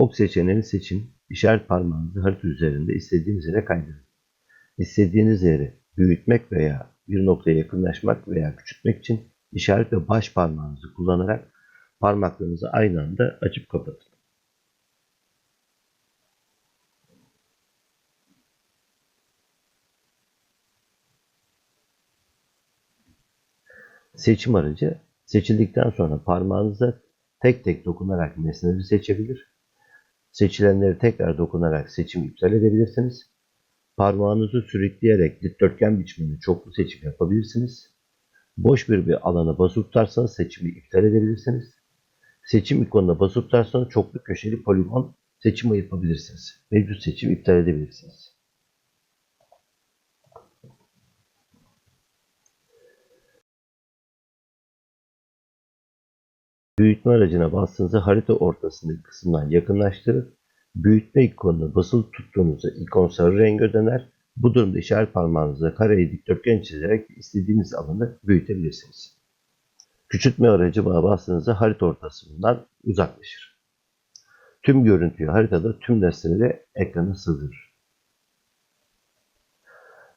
Ok seçeneğini seçin. İşaret parmağınızı harita üzerinde istediğiniz yere kaydırın. İstediğiniz yeri büyütmek veya bir noktaya yakınlaşmak veya küçültmek için işaret ve baş parmağınızı kullanarak parmaklarınızı aynı anda açıp kapatın. Seçim aracı seçildikten sonra parmağınıza tek tek dokunarak nesneleri seçebilir. Seçilenleri tekrar dokunarak seçim iptal edebilirsiniz. Parmağınızı sürükleyerek dikdörtgen biçiminde çoklu seçim yapabilirsiniz. Boş bir, bir alana basılı tutarsanız seçimi iptal edebilirsiniz. Seçim ikonuna basılı tutarsanız çoklu köşeli poligon seçimi yapabilirsiniz. Mevcut seçim iptal edebilirsiniz. Büyütme aracına bastığınızda harita ortasındaki kısımdan yakınlaştırır. Büyütme ikonuna basılı tuttuğunuzda ikon sarı renge döner. Bu durumda işaret parmağınızla kareyi dikdörtgen çizerek istediğiniz alanı büyütebilirsiniz. Küçültme aracı bastığınızda harita ortasından uzaklaşır. Tüm görüntüyü haritada tüm nesneleri ekrana sığdırır.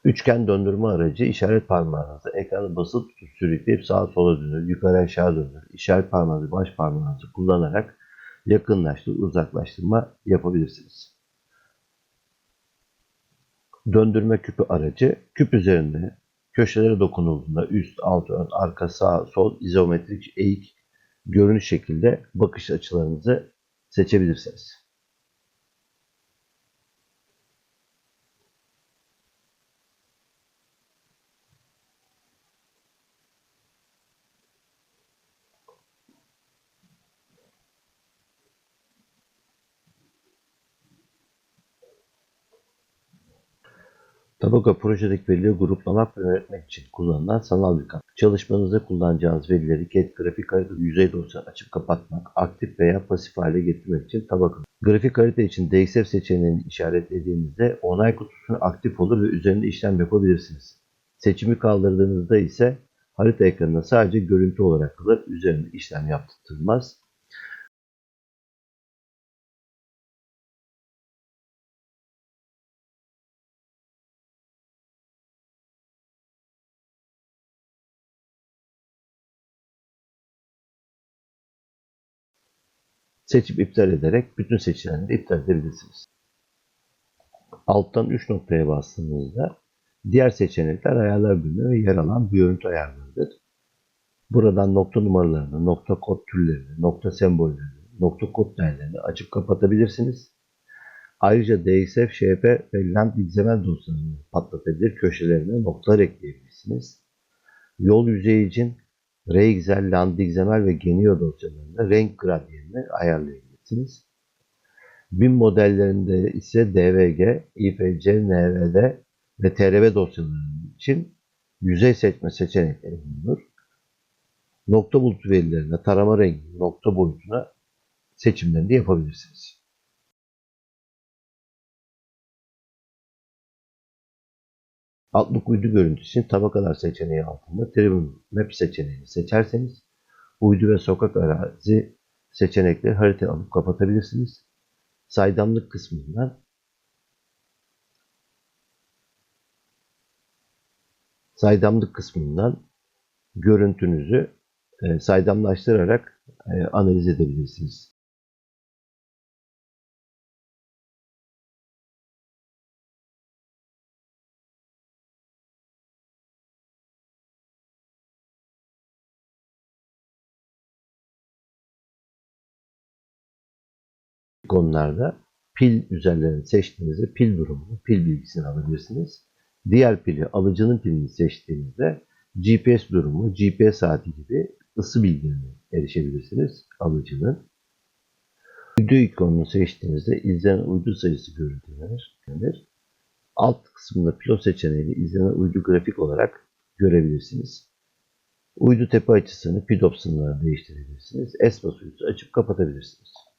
Üçgen döndürme aracı işaret parmağınızı ekranı basılı tutup sürükleyip sağa sola dönür, yukarı aşağı dönür. İşaret parmağınızı baş parmağınızı kullanarak yakınlaştır, uzaklaştırma yapabilirsiniz. Döndürme küpü aracı küp üzerinde köşelere dokunulduğunda üst, alt, ön, arka, sağ, sol, izometrik, eğik görünüş şekilde bakış açılarınızı seçebilirsiniz. Tabaka projedeki verileri gruplamak ve yönetmek için kullanılan sanal bir kanal. Çalışmanızda kullanacağınız verileri get, grafik harita, yüzey dosya açıp kapatmak, aktif veya pasif hale getirmek için tabaka. Grafik harita için DXF seçeneğini işaretlediğinizde onay kutusunu aktif olur ve üzerinde işlem yapabilirsiniz. Seçimi kaldırdığınızda ise harita ekranına sadece görüntü olarak kalır, üzerinde işlem yaptırılmaz. Seçip iptal ederek bütün seçilenleri iptal edebilirsiniz. Alttan 3 noktaya bastığınızda diğer seçenekler ayarlar bölümü ve yer alan bir görüntü ayarlarıdır. Buradan nokta numaralarını, nokta kod türlerini, nokta sembollerini, nokta kod değerlerini açıp kapatabilirsiniz. Ayrıca DXF, şp ve land XML dosyalarını patlatabilir, köşelerine noktalar ekleyebilirsiniz. Yol yüzeyi için RXL, LandXML ve Genio dosyalarında renk gradiyenini ayarlayabilirsiniz. BIM modellerinde ise DVG, IPC, NVD ve TRV dosyaları için yüzey seçme seçenekleri bulunur. Nokta bulutu verilerine, tarama rengi, nokta boyutuna seçimlerini yapabilirsiniz. Outlook uydu görüntüsü için tabakalar seçeneği altında Trivium Map seçeneğini seçerseniz uydu ve sokak arazi seçenekleri harita alıp kapatabilirsiniz. Saydamlık kısmından saydamlık kısmından görüntünüzü e, saydamlaştırarak e, analiz edebilirsiniz. İkonlarda pil üzerlerini seçtiğinizde pil durumunu, pil bilgisini alabilirsiniz. Diğer pili, alıcının pilini seçtiğinizde GPS durumu, GPS saati gibi ısı bilgilerine erişebilirsiniz alıcının. Uydu ikonunu seçtiğinizde izlenen uydu sayısı görüntülenir. Alt kısmında pilot seçeneğiyle izlenen uydu grafik olarak görebilirsiniz. Uydu tepe açısını, sınırlarını değiştirebilirsiniz. Espas uydusu açıp kapatabilirsiniz.